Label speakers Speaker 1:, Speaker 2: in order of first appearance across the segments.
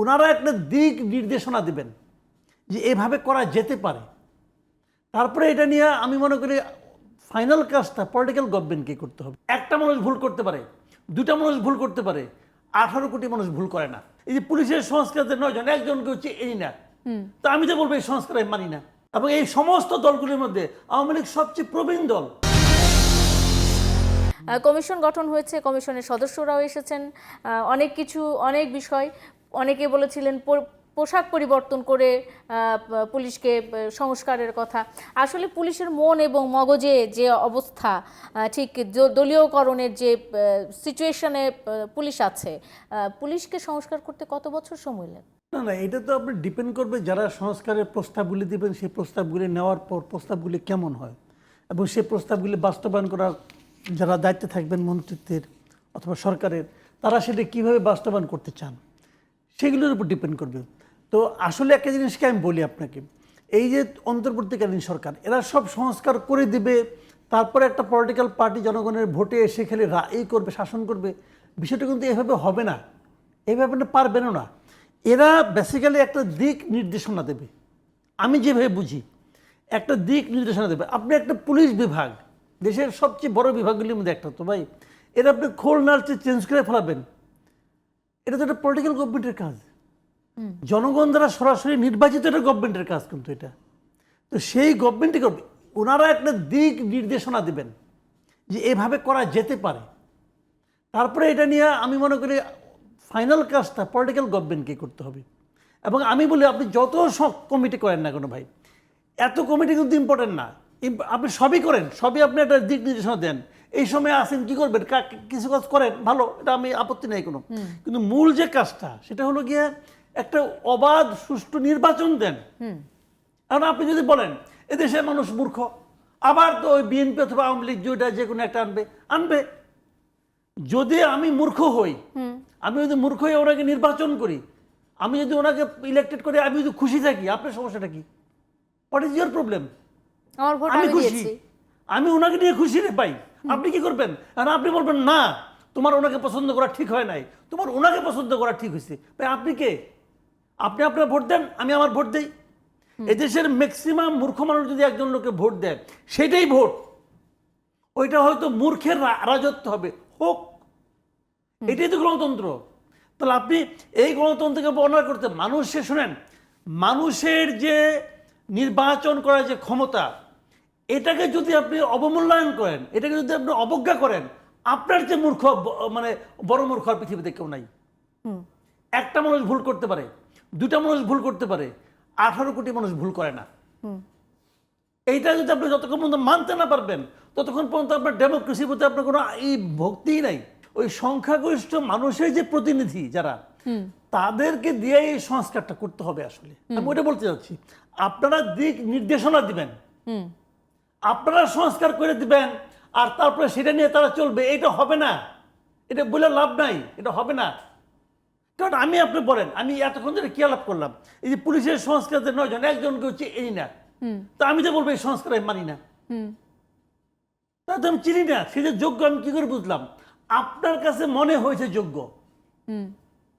Speaker 1: ওনারা একটা দিক নির্দেশনা দেবেন যে এভাবে করা যেতে পারে। তারপরে এটা নিয়ে আমি মনে করি ফাইনাল কাজটা পলিটিক্যাল গভর্নমেন্টকে করতে হবে। একটা মানুষ ভুল করতে পারে দুটা মানুষ ভুল করতে পারে আঠারো কোটি মানুষ ভুল করে না। এই যে পুলিশের সংস্কারতে নয়জন একজনকে হচ্ছে এই না। তা আমি তো বলব এই সংস্কার আমি মানি না। এবং এই সমস্ত দলগুলির মধ্যে আওয়ামী লীগ সবচেয়ে প্রবীণ দল।
Speaker 2: কমিশন গঠন হয়েছে কমিশনের সদস্যরাও এসেছেন। অনেক কিছু অনেক বিষয় অনেকে বলেছিলেন পোশাক পরিবর্তন করে পুলিশকে সংস্কারের কথা। আসলে পুলিশের মন এবং মগজে যে অবস্থা ঠিক দলীয়করণের যে সিচুয়েশনে পুলিশ আছে পুলিশকে সংস্কার করতে কত বছর সময় লাগে?
Speaker 1: না না, এটা তো আপনি ডিপেন্ড করবে যারা সংস্কারের প্রস্তাবগুলি দেবেন, সেই প্রস্তাবগুলি নেওয়ার পর প্রস্তাবগুলি কেমন হয়? এবং সেই প্রস্তাবগুলি বাস্তবায়ন করা যারা দায়িত্বে থাকবেন মন্ত্রিত্বের অথবা সরকারের, তারা সেটা কীভাবে বাস্তবায়ন করতে চান? সেগুলোর উপর ডিপেন্ড করবে। তো আসলে একটা জিনিসকে আমি বলি আপনাকে, এই যে অন্তর্বর্তীকালীন সরকার, এরা সব সংস্কার করে দিবে, তারপরে একটা পলিটিক্যাল পার্টি জনগণের ভোটে এসে খেলে এই করবে, শাসন করবে, বিষয়টা কিন্তু এভাবে হবে না। এভাবে পারবেনও না। এরা বেসিক্যালি একটা দিক নির্দেশনা দেবে। আমি যেভাবে বুঝি, একটা দিক নির্দেশনা দেবে। আপনি একটা পুলিশ বিভাগ, দেশের সবচেয়ে বড় বিভাগগুলির মধ্যে একটা তো ভাই এটা আপনি খোল নাড়ছে চেঞ্জ করে ফেলাবেন। এটা তো একটা পলিটিক্যাল গভর্নমেন্টের কাজ। জনগণ দ্বারা সরাসরি নির্বাচিত একটা গভর্নমেন্টের কাজ কিন্তু এটা। তো সেই গভর্নমেন্টই করবে ওনারা একটা দিক নির্দেশনা দেবেন যে এভাবে করা যেতে পারে। তারপরে এটা নিয়ে আমি মনে করি ফাইনাল কাজটা পলিটিক্যাল গভর্নমেন্টকে করতে হবে। এবং আমি বলি, আপনি যত সব কমিটি করেন না কোনো ভাই, এত কমিটি কিন্তু ইম্পর্টেন্ট না। আপনি সবই করেন, সবই আপনি একটা দিক নির্দেশনা দেন। এই সময় আসেন কি করবেন? কিছু কাজ করেন ভালো এটা আমি আপত্তি নেই কোনো। কিন্তু মূল যে কাজটা সেটা হলো গিয়ে একটা অবাধ সুষ্ঠু নির্বাচন দেন। কারণ আপনি যদি বলেন এদেশের মানুষ মূর্খ আবার তো ওই বিএনপি অথবা আওয়ামী লীগ যেটা যে কোনো একটা আনবে। আনবে। যদি আমি মূর্খ হই আমি যদি মূর্খ হয়ে ওনাকে নির্বাচন করি আমি যদি ওনাকে ইলেক্টেড করি আমি যদি খুশি থাকি আপনার সমস্যাটা কি? হোয়াট ইজ ইয়োর প্রবলেম আমি খুশি। আমি ওনাকে নিয়ে খুশি রে পাই আপনি কি করবেন? আর আপনি বলবেন না তোমার ওনাকে পছন্দ করা ঠিক হয় নাই। তোমার ওনাকে পছন্দ করা ঠিক হয়েছে। ভাই আপনি কে? আপনি আপনার ভোট দেন আমি আমার ভোট দেই। এদেশের ম্যাক্সিমাম মূর্খ মানুষ যদি একজন লোকে ভোট দেয় সেটাই ভোট। ওইটা হয়তো মূর্খের রাজত্ব হবে। হোক। এটাই তো গণতন্ত্র। তাহলে আপনি এই গণতন্ত্রকে বর্ণনা করতে মানুষে শুনেন মানুষের যে নির্বাচন করার যে ক্ষমতা এটাকে যদি আপনি অবমূল্যায়ন করেন এটাকে যদি আপনি অবজ্ঞা করেন আপনার যে মূর্খ মানে বড় মূর্খ আর পৃথিবীতে কেউ নাই। একটা মানুষ ভুল করতে পারে দুটা মানুষ ভুল করতে পারে আঠারো কোটি মানুষ ভুল করে না। এইটা যদি আপনি যতক্ষণ পর্যন্ত মানতে না পারবেন ততক্ষণ পর্যন্ত আপনার ডেমোক্রেসির প্রতি আপনার কোনো এই ভক্তিই নাই। ওই সংখ্যাগরিষ্ঠ মানুষের যে প্রতিনিধি যারা তাদেরকে দিয়ে এই সংস্কারটা করতে হবে আসলে। আমি ওইটা বলতে চাচ্ছি আপনারা দিক নির্দেশনা দিবেন। আপনারা সংস্কার করে দিবেন আর তারপরে সেটা নিয়ে তারা চলবে এটা হবে না। এটা বলে লাভ নাই এটা হবে না। কারণ আমি আপনি বলেন আমি এতক্ষণ ধরে কি আলাপ করলাম? এই যে পুলিশের সংস্কারতে নয়জন একজনকে হচ্ছে এই না। তা আমি তো বলব এই সংস্কার আমি মানি না। তা তো আমি চিনি না সে যে যোগ্য আমি কি করে বুঝলাম? আপনার কাছে মনে হয়েছে যোগ্য।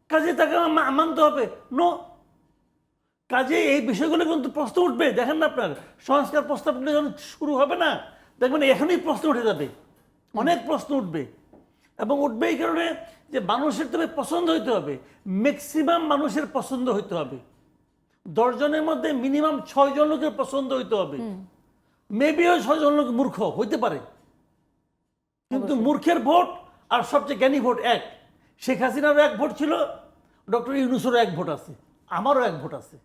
Speaker 1: কাজে তাকে মানতে হবে। নো কাজে এই বিষয়গুলো কিন্তু প্রশ্ন উঠবে। দেখেন না আপনার সংস্কার প্রস্তাবগুলো যখন শুরু হবে না দেখবেন এখনই প্রশ্ন উঠে যাবে। অনেক প্রশ্ন উঠবে। এবং উঠবে এই কারণে যে মানুষের তবে পছন্দ হইতে হবে। ম্যাক্সিমাম মানুষের পছন্দ হইতে হবে। দশজনের মধ্যে মিনিমাম ছয়জন লোকের পছন্দ হইতে হবে। মেবি ওই ছয়জন লোক মূর্খ হইতে পারে। কিন্তু মূর্খের ভোট আর সবচেয়ে জ্ঞানী ভোট এক। শেখ হাসিনারও এক ভোট ছিল ডক্টর ইউনুসেরও এক ভোট আছে। আমারও এক ভোট আছে।